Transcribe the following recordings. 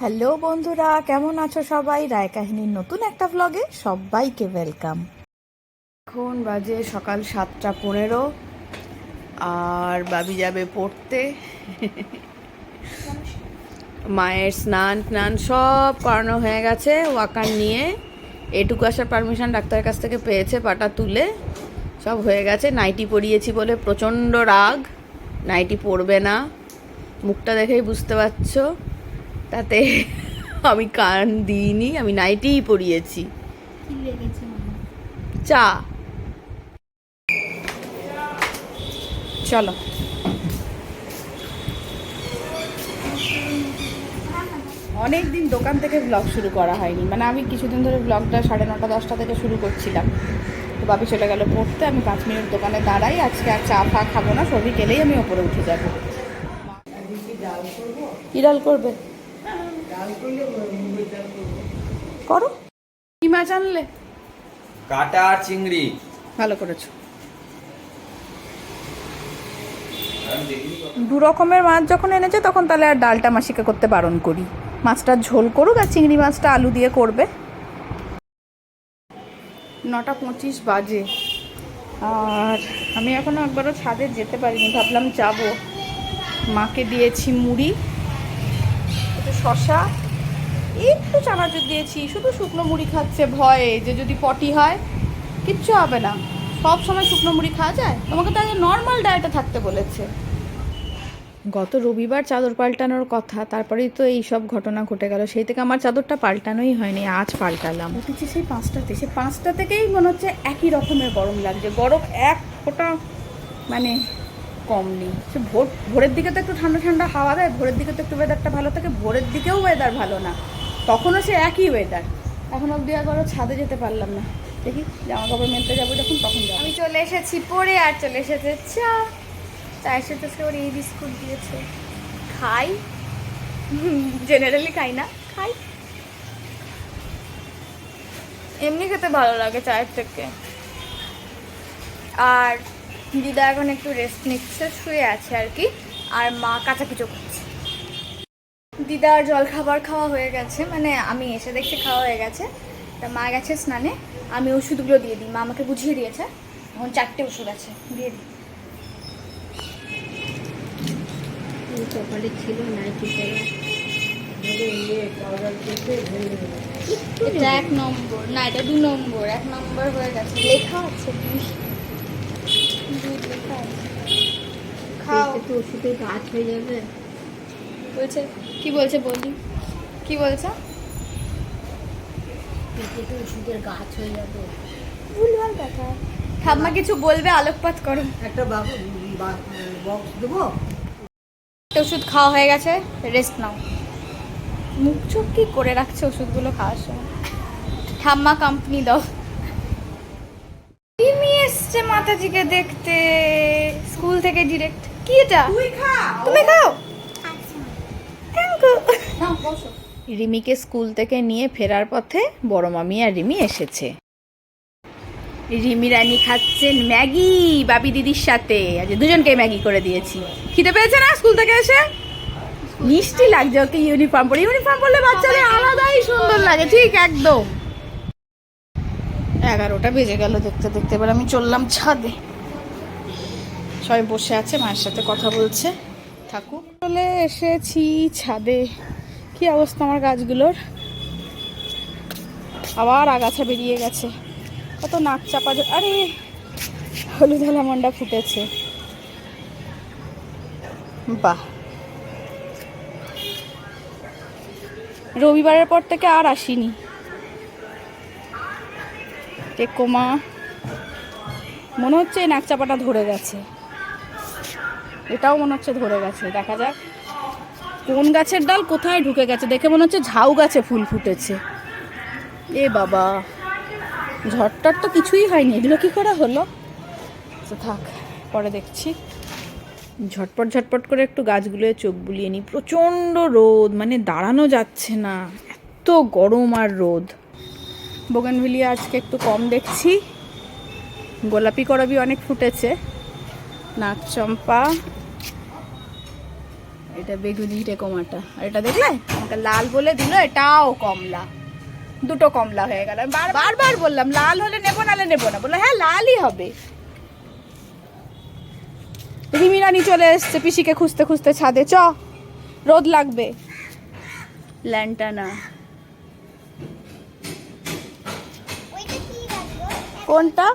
Hello বন্ধুরা, কেমন আছো সবাই? রায় কাহিনীর নতুন একটা ব্লগে সবাইকে ওয়েলকাম এখন বাজে সকাল সাতটা পনেরো, আর বাবি যাবে পড়তে। মায়ের স্নান টান সব করানো হয়ে গেছে, ওয়াকার নিয়ে। এটুকু আসার পারমিশন ডাক্তারের কাছ থেকে পেয়েছে পাটা তুলে। সব হয়ে গেছে, নাইটি পরিয়েছি বলে প্রচণ্ড রাগ। নাইটি পরবে না। মুখটা দেখেই বুঝতে পারছ। তাতে আমি কান দিইনি আমি নাইটিই পরিয়েছি। চা। চলো। অনেক দিন দোকান থেকে ব্লগ শুরু করা হয়নি। মানে আমি কিছুদিন ধরে ব্লগটা সাড়ে নটা দশটা থেকে শুরু করছিলাম। তো বাপি চলে গেল পড়তে আমি পাঁচ মিনিট দোকানে দাঁড়াই আজকে আর চা ফা খাব না সবই গেলেই আমি ওপরে উঠে যাব। কি ডাল করবে? করো। কি মাছ আনলে? কাটা আর চিংড়ি। ভালো করেছ। দু রকমের মাছ যখন এনেছে তখন তাহলে আর ডালটা মাসিকে করতে বারণ করি। মাছটা ঝোল করুক আর চিংড়ি মাছটা আলু দিয়ে করবে। নটা পঁচিশ বাজে। আর আমি এখনও একবারও ছাদে যেতে পারিনি ভাবলাম যাব। মাকে দিয়েছি মুড়ি। শশা একটু চানাচুর দিয়েছি শুধু শুকনো মুড়ি খাচ্ছে ভয়ে যে যদি পটি হয় কিচ্ছু হবে না। সব সময় শুকনো মুড়ি খাওয়া যায়? তোমাকে তো আগে নর্মাল ডায়েটে থাকতে বলেছে। গত রবিবার চাদর পাল্টানোর কথা তারপরেই তো এই সব ঘটনা ঘটে গেল। সেই থেকে আমার চাদরটা পাল্টানোই হয়নি আজ পাল্টালাম। উঠেছি সেই পাঁচটাতে। সেই পাঁচটা থেকেই মনে হচ্ছে একই রকমের গরম লাগছে। গরম এক ফোঁটা মানে কম নেই। সে ভোর, ভোরের দিকে তো একটু ঠান্ডা ঠান্ডা হাওয়া দেয়, ভোরের দিকে তো একটু ওয়েদারটা ভালো থাকে, ভোরের দিকেও ওয়েদার ভালো না। তখনও সে একই ওয়েদার এখন অবধি একবারও ছাদে যেতে পারলাম না। দেখি জামা কাপড় মেলতে যাব যখন, তখন যাব। আমি চলে এসেছি পরে আর চলে এসেছে চা। চায়ের সাথে আজকে ওর এই বিস্কুট দিয়েছে। খাই। জেনারেলি খাই না, খাই। এমনি খেতে ভালো লাগে চায়ের থেকে। আর দিদা এখন একটু রেস্ট নিচ্ছে শুয়ে আছে আর কি আর মা কাচাকুচো করছে। দিদার জল খাবার খাওয়া হয়ে গেছে মানে আমি এসে দেখছি খাওয়া হয়ে গেছে তা মা গেছে স্নানে আমি ওষুধগুলো দিয়ে দিই মা আমাকে বুঝিয়ে দিয়েছে এখন চারটে ওষুধ আছে দিয়ে দিই। সকালে ছিল নাইটি এটা এক নম্বর না এটা দু নম্বর এক নম্বর হয়ে গেছে। লেখা আছে খাও। পেটে ওষুধে গাছ হয়ে যাবে। বলছে কি বলছে বলি কি বলছে? পেটে ওষুধের গাছ হয়ে যাবে। ভুলভাল কথা। ঠাম্মা কিছু বলবে আলোকপাত করো। একটা বক্স দেবো? একটা ওষুধ খাওয়া হয়ে গেছে রেস্ট নাও। মুখ চোখ কি করে রাখছে ওষুধগুলো খাওয়ার সময়? ঠাম্মা কোম্পানি দাও। টিমি এসছে মাতাজিকে দেখতে। স্কুল থেকে ডিরেক্ট কি এটা? তুমি খাও। থ্যাংক রিমিকে স্কুল থেকে নিয়ে ফেরার পথে বড় মামি আর রিমি এসেছে। রিমি রানী খাচ্ছেন ম্যাগি বাবি দিদির সাথে। আজ দুজনকে ম্যাগি করে দিয়েছি। খিদে পেয়েছে না স্কুল থেকে এসে? মিষ্টি লাগছে ওকে ইউনিফর্ম পরে। ইউনিফর্ম পরলে বাচ্চাদের আলাদাই সুন্দর লাগে ঠিক একদম। এগারোটা বেজে গেল দেখতে দেখতে। এবার আমি চললাম ছাদে। সবাই বসে আছে, মায়ের সাথে কথা বলছে। থাকুক। চলে এসেছি ছাদে। কি অবস্থা আমার গাছগুলোর? আবার আগাছা বেরিয়ে গেছে। কত নাক চাপা আরে, হলুদ মন্ডা ফুটেছে। বাহ। রবিবারের পর থেকে আর আসিনি। টেকোমা মনে হচ্ছে এই নাক চাপাটা ধরে গেছে। এটাও মনে হচ্ছে ধরে গেছে, দেখা যাক। কোন গাছের ডাল কোথায় ঢুকে গেছে? দেখে মনে হচ্ছে ঝাউ গাছে ফুল ফুটেছে। এ বাবা, ঝড়টার তো কিছুই হয়নি। এগুলো কি করে হলো? তো থাক, পরে দেখছি। ঝটপট ঝটপট করে একটু গাছগুলোয় চোখ বুলিয়ে নিই। প্রচণ্ড রোদ মানে দাঁড়ানো যাচ্ছে না। এত গরম আর রোদ। বোগানভিলিয়া আজকে একটু কম দেখছি। গোলাপি করবি অনেক ফুটেছে। নাক চম্পা এটা বেগুনি টেকোমাটা। আর এটা দেখলে? আমাকে লাল বলে দিল, এটাও কমলা। দুটো কমলা হয়ে গেল। বারবার বললাম, লাল হলে নেব, নালে নেব না। বলল হ্যাঁ লালই হবে। রিমি রানী চলে এসছে পিসিকে খুঁজতে খুঁজতে ছাদে। চ, রোদ লাগবে। ল্যান্টানা। কোনটা?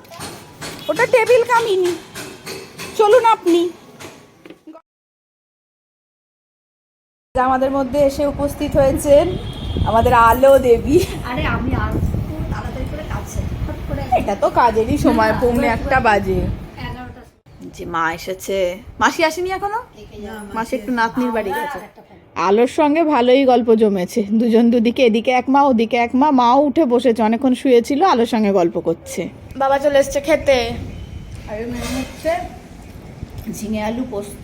ওটা টেবিল কামিনি। চলুন আপনি। আমাদের মধ্যে এসে উপস্থিত হয়েছেন আমাদের আলো দেবী। আরে আমি আর তাড়াতাড়ি করে এটা তো কাজেরই সময় পৌনে একটা বাজে। যে মা এসেছে। মাসি আসেনি এখনও? মাসি একটু নাতনির বাড়ি গেছে। আলোর সঙ্গে ভালোই গল্প জমেছে। দুজন দুদিকে এদিকে এক মা ওদিকে এক মা। মাও উঠে বসেছে অনেকক্ষণ শুয়েছিল আলোর সঙ্গে গল্প করছে। বাবা চলে এসছে খেতে। আর মেনু হচ্ছে ঝিঙে আলু পোস্ত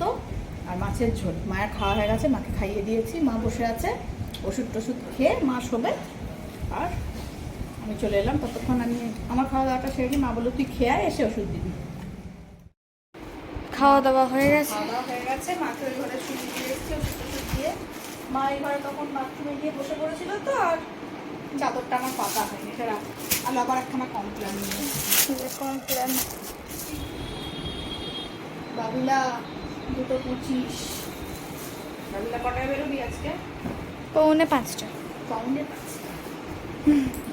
আর মাছের ঝোল। মায়ের খাওয়া হয়ে গেছে মাকে খাইয়ে দিয়েছি। মা বসে আছে ওষুধ টষুধ খেয়ে মা শোবে। আর আমি চলে এলাম ততক্ষণ আমি আমার খাওয়া দাওয়াটা সেরে। মা বলল তুই খেয়ে এসে ওষুধ দিবি। খাওয়া দাওয়া হয়ে গেছে? খাওয়া দাওয়া হয়ে গেছে মাকে ওই ঘরে শুয়ে দিয়ে এসছে ওষুধ টষুধ দিয়ে মা এই ঘরে তখন বাথরুমে গিয়ে বসে পড়েছিল তো আর চাদরটা আমার পাতা হয়নি এটা আমি আবার একখানা কমপ্লেন নিয়ে কমপ্লেন বাবুলা দুটো পঁচিশ। বাবুলা কটায় বেরোবি আজকে? পৌনে পাঁচটা।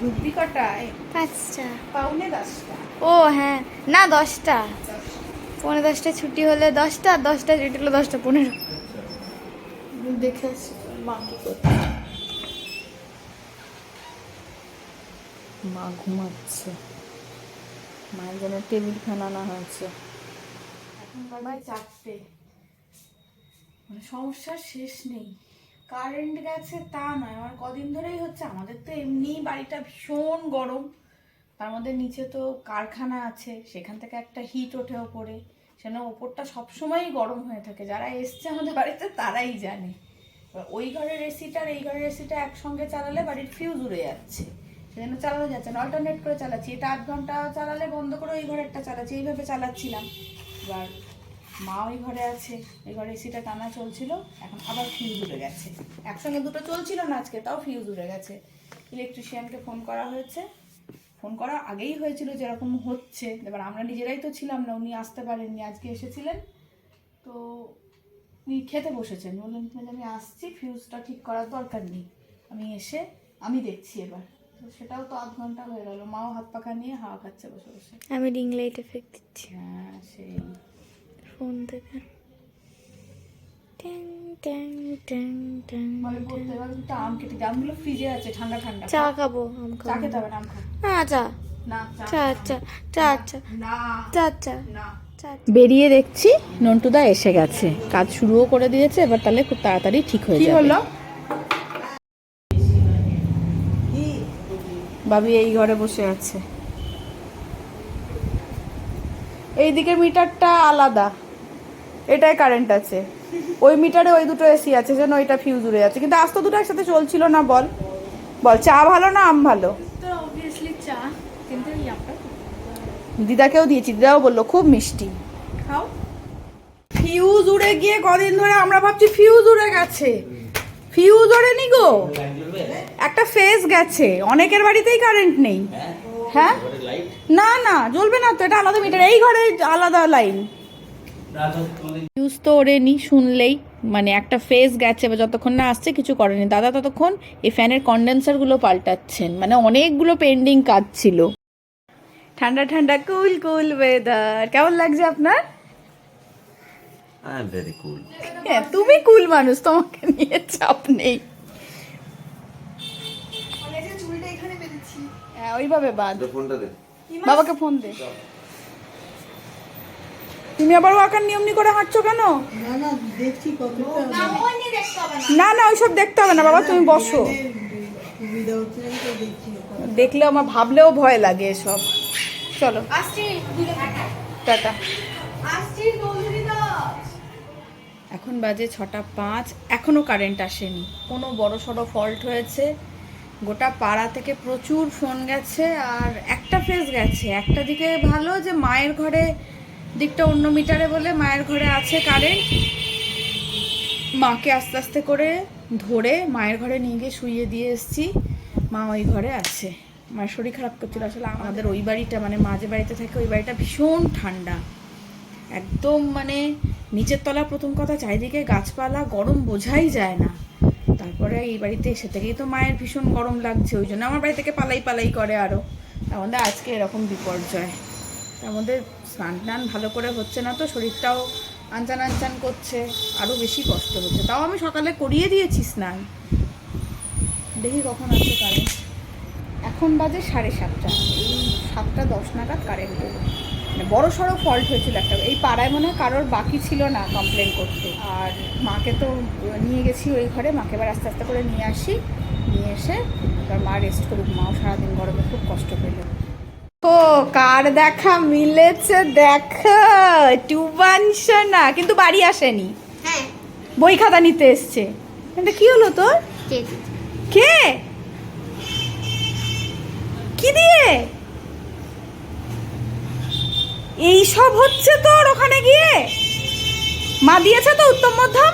রুবি কটায়? পাঁচটা। পাউনে দশটা? ও হ্যাঁ। না দশটা। পৌনে দশটা ছুটি হলে দশটা দশটা ছুটি হলে দশটা পনেরো। দেখে আসি। মা করছে? মা ঘুমাচ্ছে। মায়ের জন্য টেবিল ফ্যান আনা হয়েছে। এখন বাজে চারটে। মানে সমস্যার শেষ নেই। কারেন্ট গেছে তা নয় আমার কদিন ধরেই হচ্ছে। আমাদের তো এমনিই বাড়িটা ভীষণ গরম। তার মধ্যে নিচে তো কারখানা আছে সেখান থেকে একটা হিট ওঠে ওপরে সেখানে ওপরটা সবসময়ই গরম হয়ে থাকে। যারা এসছে আমাদের বাড়িতে তারাই জানে। ওই ঘরের এসিটা আর এই ঘরের এসিটা একসঙ্গে চালালে বাড়ির ফিউজ উড়ে যাচ্ছে। সেজন্য চালানো যাচ্ছে না অল্টারনেট করে চালাচ্ছি। এটা আধ ঘণ্টা চালালে বন্ধ করে ওই ঘরেরটা চালাচ্ছি, এইভাবে চালাচ্ছিলাম। এবার মা ওই ঘরে আছে ওই ঘরে এসিটা টানা চলছিল, এখন আবার ফিউজ উড়ে গেছে। একসঙ্গে দুটো চলছিল না আজকে, তাও ফিউজ উড়ে গেছে। ইলেকট্রিশিয়ানকে ফোন করা হয়েছে। ফোন করার আগেই হয়েছিল যেরকম হচ্ছে। এবার আমরা নিজেরাই তো ছিলাম না, উনি আসতে পারেননি, আজকে এসেছিলেন। তো উনি খেতে বসেছেন। বললেন আমি আসছি ফিউজটা ঠিক করার দরকার নেই। আমি এসে আমি দেখছি এবার। তো সেটাও তো আধ ঘণ্টা হয়ে গেল। মাও হাত পাখা নিয়ে হাওয়া খাচ্ছে বসে বসে। আমি রিং লাইট এফেক্ট দিচ্ছি। হ্যাঁ সেই। ফোন থেকে মানে ঠান্ডা চা খাব আম চা খাব খেতে হবে না চা। না চা চা চা চা চা। না চা চা। না। চা বেরিয়ে দেখছি নন্টুদা এসে গেছে। কাজ শুরুও করে দিয়েছে এবার তাহলে খুব তাড়াতাড়ি ঠিক হয়ে যাবে। হলো? বাবি এই ঘরে বসে আছে। এই দিকের মিটারটা আলাদা। এটাই কারেন্ট আছে। ওই মিটারে ওই দুটো এসি আছে যেন ওইটা ফিউজ উড়ে যাচ্ছে। কিন্তু আজ তো দুটো একসাথে চলছিল না বল। বল চা ভালো না আম ভালো? তো অবভিয়াসলি চা কিন্তু এই দিদাকেও দিয়েছি দিদাও বলল খুব মিষ্টি। খাও ফিউজ উড়ে গিয়ে কদিন ধরে আমরা ভাবছি ফিউজ উড়ে গেছে। ফিউজ ওড়েনি গো। একটা ফেজ গেছে। অনেকের বাড়িতেই কারেন্ট নেই। হ্যাঁ? না না, জ্বলবে না তো, এটা আলাদা মিটার এই ঘরে আলাদা লাইন ফিউজ তো ওড়েনি, শুনলেই। মানে একটা ফেজ গেছে বা যতক্ষণ না আসছে, কিছু করেনি। দাদা ততক্ষণ এই ফ্যানের কন্ডেন্সারগুলো পাল্টাচ্ছেন। মানে অনেকগুলো পেন্ডিং কাজ ছিল। ঠান্ডা ঠান্ডা কুল কুল ওয়েদার কেমন লাগছে আপনার? আই এম ভেরি কুল হ্যাঁ তুমি কুল মানুষ তোমাকে নিয়ে চাপ নেই। হ্যাঁ ওইভাবে বাদ ফোনটা দে। বাবাকে ফোন দে। তুমি আবার ওয়াকার নিয়মনি করে হাঁটছো কেন? না না না না ওইসব দেখতে হবে না বাবা তুমি বসো। সুবিধা হচ্ছে না তো দেখছি দেখলে আমার ভাবলেও ভয় লাগে এসব। চলো। টাটা। এখন বাজে ছটা পাঁচ এখনও কারেন্ট আসেনি। কোনো বড় সড়ো ফল্ট হয়েছে। গোটা পাড়া থেকে প্রচুর ফোন গেছে আর একটা ফেজ গেছে। একটা দিকে ভালো যে মায়ের ঘরে, দিকটা অন্য মিটারে বলে মায়ের ঘরে আছে কারেন্ট মাকে আস্তে আস্তে করে ধরে মায়ের ঘরে নিয়ে গিয়ে শুইয়ে দিয়ে এসেছি। মা ওই ঘরে আছে। মায়ের শরীর খারাপ করছিল। আসলে আমাদের ওই বাড়িটা মানে মাঝে বাড়িতে থাকে, ওই বাড়িটা ভীষণ ঠান্ডা। একদম মানে নিচের তলা প্রথম কথা চারিদিকে গাছপালা, গরম বোঝাই যায় না। তারপরে এই বাড়িতে এসে থেকেই তো মায়ের ভীষণ গরম লাগছে, ওই জন্য আমার বাড়ি থেকে পালাই পালাই করে আরও তার মধ্যে আজকে এরকম বিপর্যয়। তার মধ্যে স্নান টান ভালো করে হচ্ছে না তো, শরীরটাও আনচান আনচান করছে আরও বেশি কষ্ট হচ্ছে। তাও আমি সকালে করিয়ে দিয়েছি স্নান। দেখি কখন আসছে কারেন্ট এখন বাজে সাড়ে সাতটা। এই সাতটা দশ নাগাদ কারেন্ট এলো। মানে বড় সড়ো ফল্ট হয়েছিল একটা। এই পাড়ায় মনে হয় কারোর বাকি ছিল না কমপ্লেন করতে। আর মাকে তো নিয়ে গেছি ওই ঘরে। মাকে এবার আস্তে আস্তে করে নিয়ে আসি। নিয়ে এসে এবার মা রেস্ট করুক। মাও সারাদিন গরমে খুব কষ্ট পেল। ও কার দেখা মিলেছে দেখা? টুবাংশ না কিন্তু বাড়ি আসেনি। হ্যাঁ। বই খাতা নিতে এসছে। কি হলো তোর? কে? কি দিয়ে? এই সব হচ্ছে তোর ওখানে গিয়ে? মা দিয়েছে তো উত্তম মধ্যম।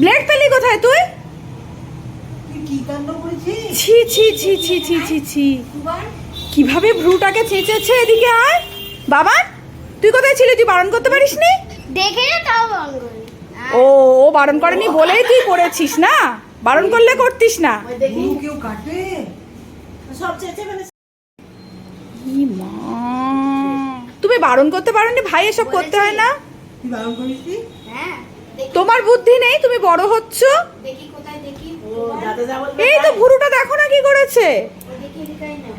ব্লেড পেলি কোথায় তুই? ছি ছি ছি ছি ছি ছি ছি। কীভাবে ভ্রুটাকে চেঁচেছে এদিকে আয়। বাবা তুই কোথায় ছিলি? তুই বারণ করতে পারিস নি দেখে না তাও ও ও বারণ করেনি বলেই তুই করেছিস না? বারণ করলে করতিস না। কেউ কাটে। সব চেয়েছে মানে ই মা তুমি বারণ করতে পারোনি ভাই এসব করতে হয় না তুই বারণ করিস নি? হ্যাঁ তোমার বুদ্ধি নেই তুমি বড় হচ্ছ দেখি কোথায় দেখি ও দাদা যা বলবে এই তো ভুরুটা দেখো না কি করেছে না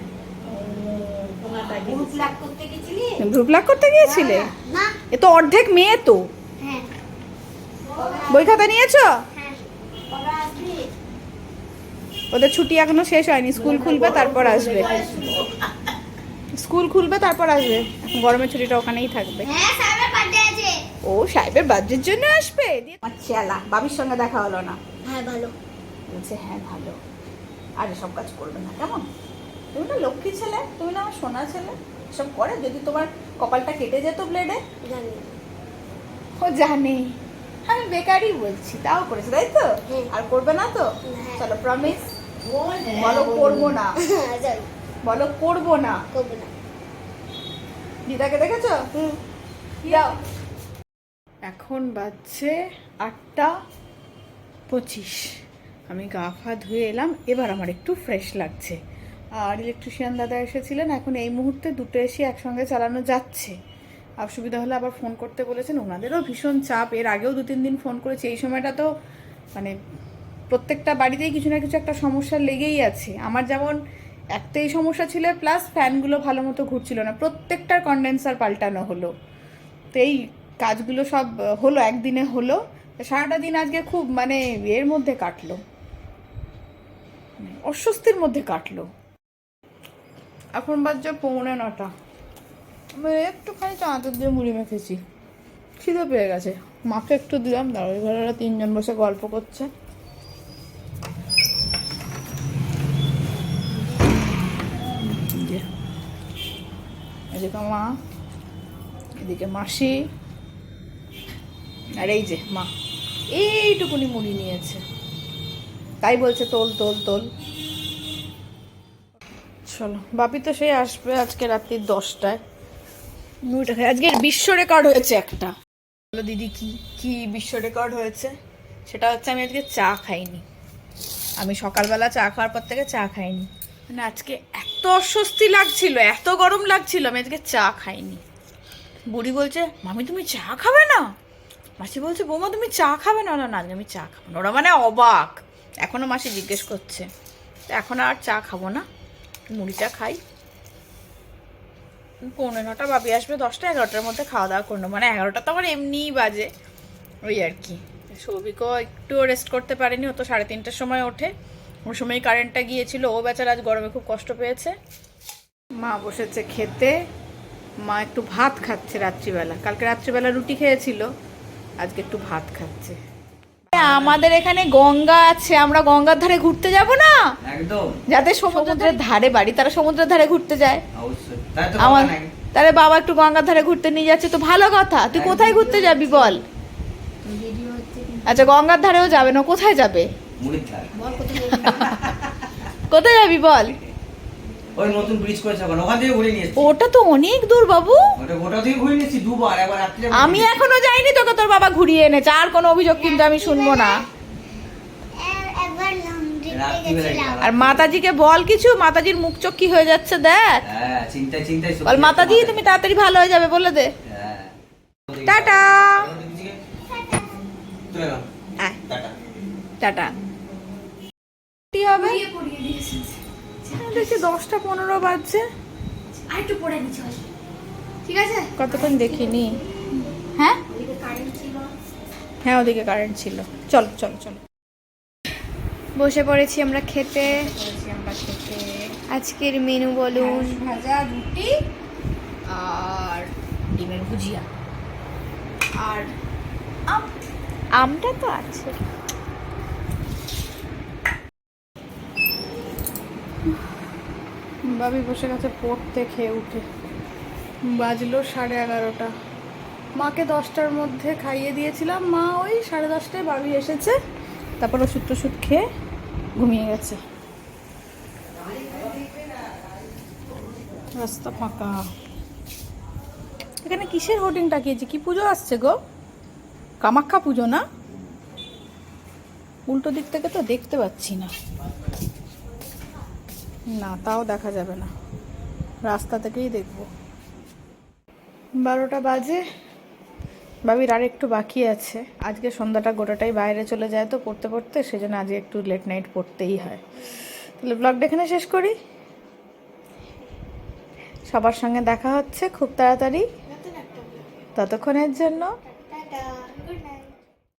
ভ্রু প্লাক করতে গিয়েছিলে এ তো অর্ধেক মেয়ে তো হ্যাঁ বই খাতা নিয়েছো হ্যাঁ ওদের ছুটি এখনও শেষ হয়নি স্কুল খুলবে তারপর আসবে স্কুল খুলবে তারপর আসবে। গরমের ছুটিটা ওখানেই থাকবে। হ্যাঁ ও সাহেবের বার্থডের জন্য আসবে? আমার চেলা বাবির সঙ্গে দেখা হলো না। হ্যাঁ ভালো। বলছে হ্যাঁ ভালো। আর সব কাজ করবে না কেমন? তুমি না লক্ষ্মী ছেলে তুমি না আমার সোনা ছেলে। সব করে যদি তোমার কপালটা কেটে যেত ব্লেডে ও জানে। আমি বেকারই বলছি তাও করেছে তাই তো? আর করবে না তো? হ্যাঁ। চলো প্রমিস হ্যাঁ, বলো করব না। বলো করব না। করব না। দিদাকে দেখেছ? হুম। যাও। এখন বাজছে আটটা পঁচিশ। আমি গা ফা ধুয়ে এলাম এবার আমার একটু ফ্রেশ লাগছে। আর ইলেকট্রিশিয়ান দাদা এসেছিলেন এখন এই মুহূর্তে দুটো এসি একসঙ্গে চালানো যাচ্ছে। অসুবিধা হলে আবার ফোন করতে বলেছেন ওনাদেরও ভীষণ চাপ। এর আগেও দু তিন দিন ফোন করেছি এই সময়টা তো মানে প্রত্যেকটা বাড়িতেই কিছু না কিছু একটা সমস্যা লেগেই আছে। আমার যেমন একটাই সমস্যা ছিল প্লাস ফ্যানগুলো ভালো মতো ঘুরছিল না। প্রত্যেকটার কন্ডেন্সার পাল্টানো হলো। তো এই কাজগুলো সব হলো, একদিনে হলো। সারাটা দিন আজকে খুব মানে এর মধ্যে কাটলো। মানে অস্বস্তির মধ্যে কাটলো। এখন বাজছে পৌনে নটা। আমি একটুখানি চাঁদের দিয়ে মুড়ি মেখেছি। খিদে পেয়ে গেছে। মাকে একটু দিলাম দাঁড়াই ঘরেরা তিনজন বসে গল্প করছে যে, এদিকে মা, এদিকে মাসি, আর এই যে মা, এইটুকুনি মুড়ি নিয়েছে। তাই বলছে তোল তোল তোল। চলো, বাপি তো সেই আসবে আজকে রাত্রি দশটায়। মুড়িটা খাই। আজকে বিশ্ব রেকর্ড হয়েছে একটা। বলো দিদি কি কি বিশ্ব রেকর্ড হয়েছে? সেটা হচ্ছে আমি আজকে চা খাইনি। আমি সকালবেলা চা খাওয়ার পর থেকে চা খাইনি। মানে আজকে এত অস্বস্তি লাগছিল, এত গরম লাগছিল, আমি আজকে চা খাইনি। বুড়ি বলছে, মামি, তুমি চা খাবে না? মাসি বলছে, বৌমা, তুমি চা খাবে না? না না আমি চা খাব না। ওরা মানে অবাক। এখনও মাসি জিজ্ঞেস করছে এখন আর চা খাব না? মুড়িটা খাই? পৌনে নটা, বাবি আসবে দশটা, এগারোটার মধ্যে খাওয়া দাওয়া করল মানে এগারোটা তো আমার এমনিই বাজে, ওই আর কি। সৌভিকও একটু রেস্ট করতে পারেনি, ও তো সাড়ে তিনটের সময় ওঠে। সময় কারেন্টটা গিয়েছিল ও বেচারা আজ গরমে খুব কষ্ট পেয়েছে। মা বসেছে খেতে মা একটু ভাত খাচ্ছে রাত্রিবেলা। কালকে রাত্রিবেলা রুটি খেয়েছিল আজকে একটু ভাত খাচ্ছে। আমাদের এখানে গঙ্গা আছে আমরা গঙ্গার ধারে ঘুরতে যাব না? একদম। যাতে সমুদ্রের ধারে বাড়ি তারা সমুদ্রের ধারে ঘুরতে যায়। অবশ্যই। আমার তাহলে বাবা একটু গঙ্গার ধারে ঘুরতে নিয়ে যাচ্ছে তো ভালো কথা। তুই কোথায় ঘুরতে যাবি বল? ভিডিও হচ্ছে কিন্তু আচ্ছা গঙ্গার ধারেও যাবে না কোথায় যাবে? কোথায় যাবি বল ওই নতুন ব্রিজ করেছে ওখান থেকে ঘুরে নিয়েছি ওটা তো অনেক দূর বাবু ওটা ওটা থেকে ঘুরে নিয়েছি দুবার একবার রাত্রে আমি এখনও যাইনি তোকে তোর বাবা ঘুরিয়ে এনেছে আর কোনো অভিযোগ কিন্তু আমি শুনব না আর মাতাজিকে বল কিছু মাতাজির মুখ চোখ কি হয়ে যাচ্ছে দেখ হ্যাঁ চিন্তায় চিন্তায় বল মাতাজি তুমি তাড়াতাড়ি ভালো হয়ে যাবে বলে দে হ্যাঁ টাটা টাটা কি হবে? দেখছি দশটা পনেরো বাজছে। আর একটু পড়ে নি চল। ঠিক আছে? কতক্ষণ দেখিনি। হ্যাঁ? হ্যাঁ ওদিকে কারেন্ট ছিল। চলো চলো চলো। বসে পড়েছি আমরা খেতে। আজকের মেনু বলুন। ভাজা রুটি আর ডিমের ভুজিয়া। আর আম। আমটা তো আছে। বাবি বসে গেছে পড়তে খেয়ে উঠে। বাজলো সাড়ে এগারোটা। মাকে দশটার মধ্যে খাইয়ে দিয়েছিলাম। মা ওই সাড়ে দশটায় বাবি এসেছে। তারপর ওষুধ টষুধ খেয়ে ঘুমিয়ে গেছে। রাস্তা ফাঁকা। এখানে কিসের হোর্ডিং টাকিয়েছে কি পুজো আসছে গো? কামাখ্যা পুজো না? উল্টো দিক থেকে তো দেখতে পাচ্ছি না। না, তাও দেখা যাবে না। রাস্তা থেকেই দেখব। বারোটা বাজে। বাবির আর একটু বাকি আছে। আজকে সন্ধ্যাটা গোটাটাই বাইরে চলে যায় তো পড়তে পড়তে, সেজন্য আজকে একটু লেট নাইট পড়তেই হয়। তাহলে ব্লগটা এখানে শেষ করি। সবার সঙ্গে দেখা হচ্ছে খুব তাড়াতাড়ি। ততক্ষণের জন্য।